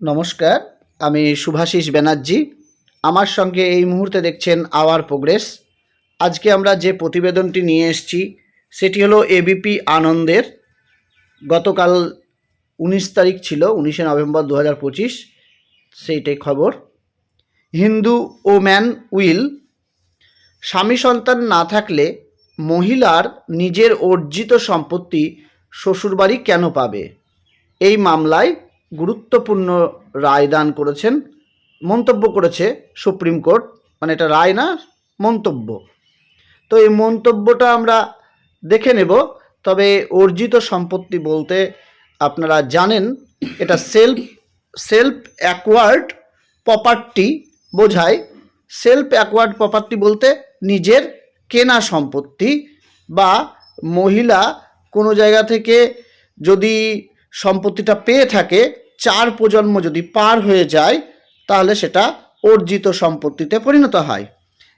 নমস্কার, আমি শুভাশিস ব্যানার্জি। আমার সঙ্গে এই মুহূর্তে দেখছেন আওয়ার প্রোগ্রেস। আজকে আমরা যে প্রতিবেদনটি নিয়ে এসেছি, সেটি হলো এবিপি আনন্দের। গতকাল উনিশ তারিখ ছিল, উনিশে নভেম্বর দু হাজার পঁচিশ সেইটাই খবর। Hindu woman will. স্বামী সন্তান না থাকলে মহিলার নিজের অর্জিত সম্পত্তি শ্বশুরবাড়ি কেন পাবে? এই মামলায় গুরুত্বপূর্ণ রায় দান করেছেন, মন্তব্য করেছে সুপ্রিম কোর্ট মানে এটা রায় না, মন্তব্য। তো এই মন্তব্যটা আমরা দেখে নেব, তবে অর্জিত সম্পত্তি বলতে আপনারা জানেন, এটা সেলফ সেলফ অ্যাকোয়ার্ড প্রপার্টি বোঝায়। সেলফ অ্যাকোয়ার্ড প্রপার্টি বলতে নিজের কেনা সম্পত্তি বা মহিলা কোনো জায়গা থেকে যদি সম্পত্তিটা পেয়ে থাকে চার প্রজন্ম যদি পার হয়ে যায়, তাহলে সেটা অর্জিত সম্পত্তিতে পরিণত হয়।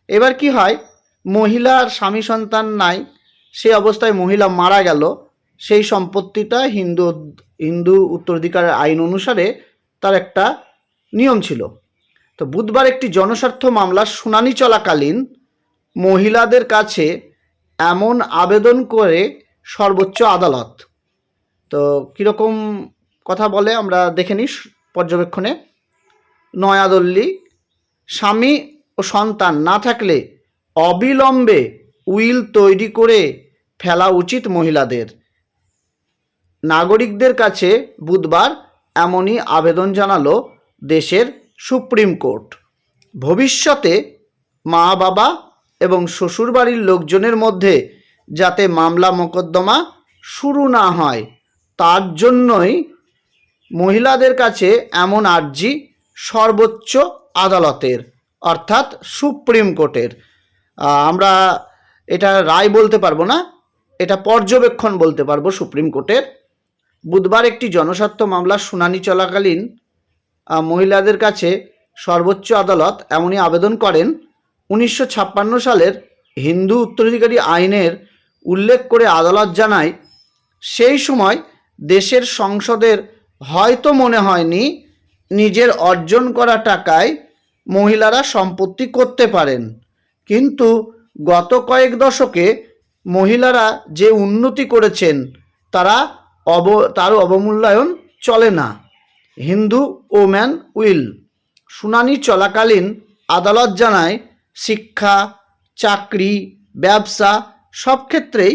এবার কি হয়? মহিলার স্বামী সন্তান নাই সেই অবস্থায় মহিলা মারা গেল, সেই সম্পত্তিটা হিন্দু হিন্দু উত্তরাধিকারের আইন অনুসারে তার একটা নিয়ম ছিল। তো বুধবার একটি জনস্বার্থ মামলার শুনানি চলাকালীন মহিলাদের কাছে এমন আবেদন করে সর্বোচ্চ আদালত। তো কীরকম কথা বলে আমরা দেখে নিই পর্যবেক্ষণে। নয়াদল্লি, স্বামী ও সন্তান না থাকলে অবিলম্বে উইল তৈরি করে ফেলা উচিত মহিলাদের। নাগরিকদের কাছে বুধবার এমনই আবেদন জানালো দেশের সুপ্রিম কোর্ট। ভবিষ্যতে মা, বাবা এবং শ্বশুরবাড়ির লোকজনের মধ্যে যাতে মামলা মোকদ্দমা শুরু না হয়, তার জন্যই মহিলাদের কাছে এমন আর্জি সর্বোচ্চ আদালতের, অর্থাৎ সুপ্রিম কোর্টের। আমরা এটা রায় বলতে পারব না, এটা পর্যবেক্ষণ বলতে পারব সুপ্রিম কোর্টের। বুধবার একটি জনস্বার্থ মামলার শুনানি চলাকালীন মহিলাদের কাছে সর্বোচ্চ আদালত এমনই আবেদন করেন, উনিশশো ছাপ্পান্ন সালের হিন্দু উত্তরাধিকারী আইনের উল্লেখ করে আদালত জানায়, সেই সময় দেশের সংসদের হয়তো মনে হয়নি নিজের অর্জন করা টাকায় মহিলারা সম্পত্তি করতে পারেন। কিন্তু গত কয়েক দশকে মহিলারা যে উন্নতি করেছেন, তারা অব, তার অবমূল্যায়ন চলে না। হিন্দু ওম্যান উইল শুনানি চলাকালীন আদালত জানায়, শিক্ষা, চাকরি, ব্যবসা সব ক্ষেত্রেই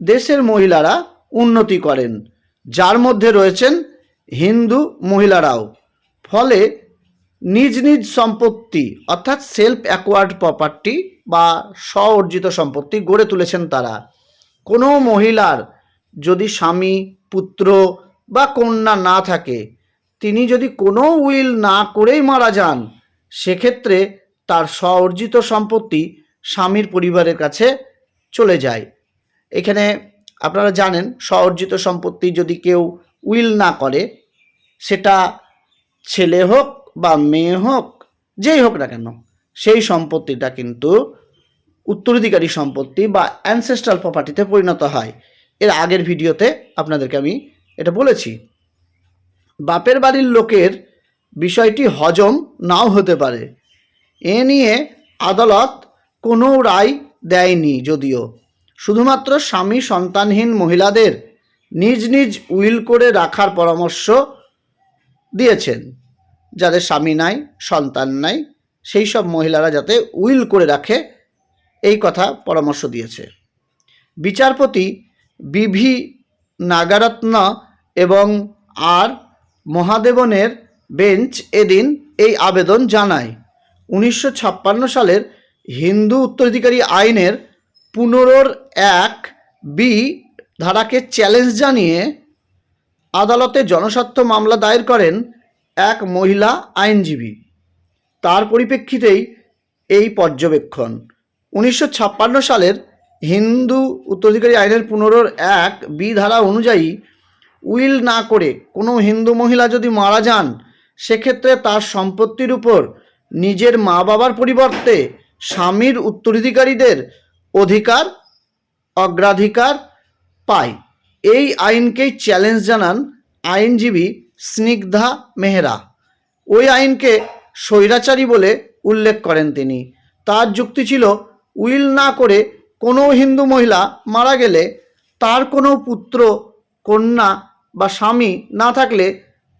দেশের মহিলারা উন্নতি করেন। যার মধ্যে রয়েছেন হিন্দু মহিলারাও। ফলে নিজ নিজ সম্পত্তি, অর্থাৎ সেলফ অ্যাকোয়ার্ড প্রপার্টি বা স্ব অর্জিত সম্পত্তি গড়ে তুলেছেন তারা। কোনো মহিলার যদি স্বামী, পুত্র বা কন্যা না থাকে, তিনি যদি কোনো উইল না করেই মারা যান, সেক্ষেত্রে তার স্ব অর্জিত সম্পত্তি স্বামীর পরিবারের কাছে চলে যায়। এখানে আপনারা জানেন স্ব অর্জিত সম্পত্তি যদি কেউ উইল না করে, সেটা ছেলে হোক বা মেয়ে হোক, যেই হোক না কেন, সেই সম্পত্তিটা কিন্তু উত্তরাধিকারী সম্পত্তি বা অ্যানসেস্ট্রাল প্রপার্টিতে পরিণত হয়। এর আগের ভিডিওতে আপনাদেরকে আমি এটা বলেছি। বাপের বাড়ির লোকের বিষয়টি হজম নাও হতে পারে। এ নিয়ে আদালত কোনো রায় দেয়নি যদিও। শুধুমাত্র স্বামী সন্তানহীন মহিলাদের নিজ নিজ উইল করে রাখার পরামর্শ দিয়েছেন। যাদের স্বামী নাই, সন্তান নাই, সেই সব মহিলারা যাতে উইল করে রাখে, এই কথা পরামর্শ দিয়েছে। বিচারপতি বিভি নাগারত্ন এবং আর মহাদেবনের বেঞ্চ এদিন এই আবেদন জানায়। উনিশশো ছাপ্পান্ন সালের হিন্দু উত্তরাধিকারী আইনের পুনরোর এক বি ধারাকে চ্যালেঞ্জ জানিয়ে আদালতে জনস্বার্থ মামলা দায়ের করেন এক মহিলা আইনজীবী। তার পরিপ্রেক্ষিতেই এই পর্যবেক্ষণ। উনিশশো ছাপ্পান্ন সালের হিন্দু উত্তরাধিকারী আইনের পুনরোর এক বি ধারা অনুযায়ী উইল না করে কোনো হিন্দু মহিলা যদি মারা যান, সেক্ষেত্রে তার সম্পত্তির উপর নিজের মা বাবার পরিবর্তে স্বামীর উত্তরাধিকারীদের অধিকার, অগ্রাধিকার পায় এই আইনকেই চ্যালেঞ্জ জানান আইনজীবী স্নিগ্ধা মেহরা। ওই আইনকে স্বৈরাচারী বলে উল্লেখ করেন তিনি। তার যুক্তি ছিল, উইল না করে কোনো হিন্দু মহিলা মারা গেলে তার কোনো পুত্র, কন্যা বা স্বামী না থাকলে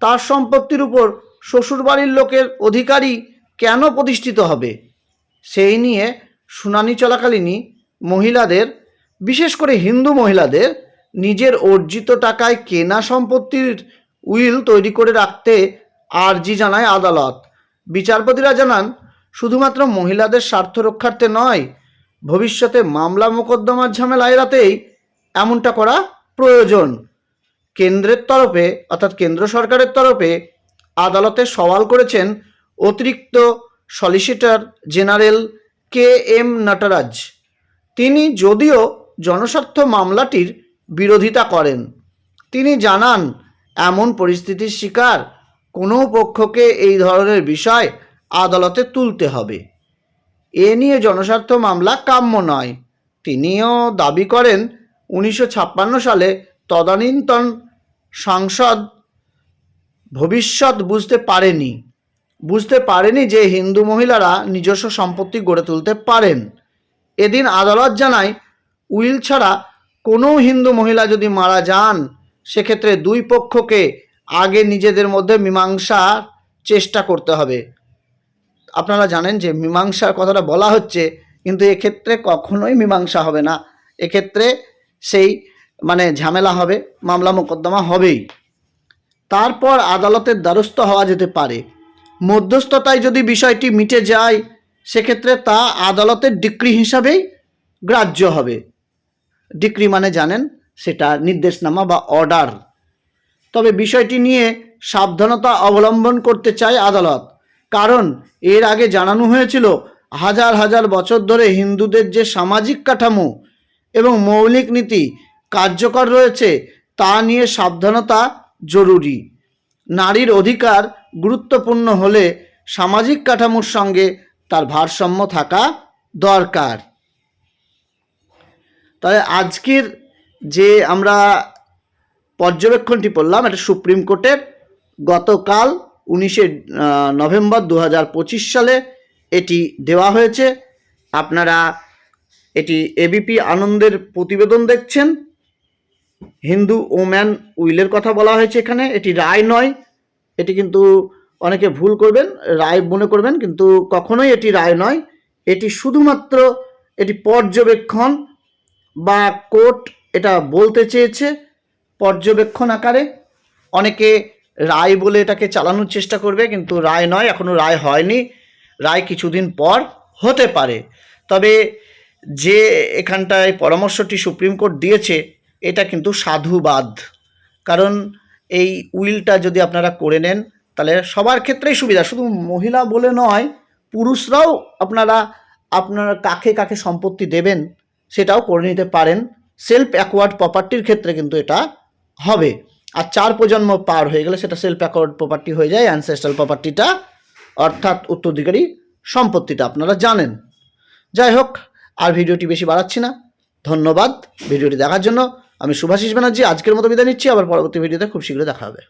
তার সম্পত্তির উপর শ্বশুরবাড়ির লোকের অধিকারী কেন প্রতিষ্ঠিত হবে? সেই নিয়ে শুনানি চলাকালীনই মহিলাদের বিশেষ করে হিন্দু মহিলাদের নিজের অর্জিত টাকায় কেনা সম্পত্তির উইল তৈরি করে রাখতে আর্জি জানায় আদালত। বিচারপতিরা জানান, শুধুমাত্র মহিলাদের স্বার্থ রক্ষার্থে নয়, ভবিষ্যতে মামলা মোকদ্দমার ঝামেলা এড়াতেই এমনটা করা প্রয়োজন। কেন্দ্রের তরফে, অর্থাৎ কেন্দ্র সরকারের তরফে আদালতে সওয়াল করেছেন অতিরিক্ত solicitor general K M Nataraj. তিনি যদিও জনস্বার্থ মামলাটির বিরোধিতা করেন। তিনি জানান, এমন পরিস্থিতির শিকার কোনো পক্ষকে এই ধরনের বিষয় আদালতে তুলতে হবে। এ নিয়ে জনস্বার্থ মামলা কাম্য নয়। তিনিও দাবি করেন, উনিশশো ছাপ্পান্ন সালে তদানীন্তন সংসদ ভবিষ্যৎ বুঝতে পারেনি। বুঝতে পারেনি যে হিন্দু মহিলারা নিজস্ব সম্পত্তি গড়ে তুলতে পারেন। এদিন আদালত জানায় উইল ছাড়া কোনো হিন্দু মহিলা যদি মারা যান, সেক্ষেত্রে দুই পক্ষকে আগে নিজেদের মধ্যে মীমাংসার চেষ্টা করতে হবে। আপনারা জানেন যে মীমাংসার কথাটা বলা হচ্ছে, কিন্তু এক্ষেত্রে কখনোই মীমাংসা হবে না। এক্ষেত্রে সেই মানে ঝামেলা হবে, মামলা মোকদ্দমা হবেই। তারপর আদালতের দ্বারস্থ হওয়া যেতে পারে। মধ্যস্থতায় যদি বিষয়টি মিটে যায়, সেক্ষেত্রে তা আদালতের ডিক্রি হিসাবেই গ্রাহ্য হবে। ডিক্রি মানে জানেন, সেটা নির্দেশনামা বা অর্ডার। তবে বিষয়টি নিয়ে সাবধানতা অবলম্বন করতে চায় আদালত, কারণ এর আগে জানানো হয়েছিল, হাজার হাজার বছর ধরে হিন্দুদের যে সামাজিক কাঠামো এবং মৌলিক নীতি কার্যকর রয়েছে, তা নিয়ে সাবধানতা জরুরি। নারীর অধিকার গুরুত্বপূর্ণ হলে সামাজিক কাঠামোর সঙ্গে তার ভারসাম্য থাকা দরকার। তাহলে আজকের যে আমরা পর্যবেক্ষণটি পড়লাম, এটা সুপ্রিম কোর্টের গতকাল উনিশে নভেম্বর দু হাজার পঁচিশ সালে এটি দেওয়া হয়েছে। আপনারা এটি এবিপি আনন্দের প্রতিবেদন দেখছেন। হিন্দু ওম্যান উইলের কথা বলা হয়েছে এখানে। এটি রায় নয়, এটি কিন্তু অনেকে ভুল করবেন, রায় মনে করবেন, কিন্তু কখনোই এটি রায় নয়। এটি শুধুমাত্র এটি পর্যবেক্ষণ বা কোর্ট এটা বলতে চেয়েছে পর্যবেক্ষণ আকারে। অনেকে রায় বলে এটাকে চালানোর চেষ্টা করবে, কিন্তু রায় নয় এখনও রায় হয়নি। রায় কিছুদিন পর হতে পারে। তবে যে এখানটায় পরামর্শটি সুপ্রিম কোর্ট দিয়েছে, এটা কিন্তু সাধুবাদ। কারণ এই উইলটা যদি আপনারা করে নেন, তাহলে সবার ক্ষেত্রেই সুবিধা। শুধু মহিলা বলে নয়, পুরুষরাও আপনারা আপনারা কাকে কাকে সম্পত্তি দেবেন সেটাও করে নিতে পারেন। সেলফ অ্যাকোয়ার্ড প্রপার্টির ক্ষেত্রে কিন্তু এটা হবে। আর চার প্রজন্ম পার হয়ে গেলে সেটা সেলফ অ্যাকোয়ার্ড প্রপার্টি হয়ে যায় অ্যানসেস্ট্রাল প্রপার্টিটা অর্থাৎ উত্তরাধিকারী সম্পত্তিটা, আপনারা জানেন। যাই হোক, আর ভিডিওটি বেশি বাড়াচ্ছি না। ধন্যবাদ ভিডিওটি দেখার জন্য। আমি সুভাষিস ব্যানার্জি, আজকের মতো বিদায় নিচ্ছি। আবার পরবর্তী ভিডিওতে খুব শীঘ্রই দেখা হবে।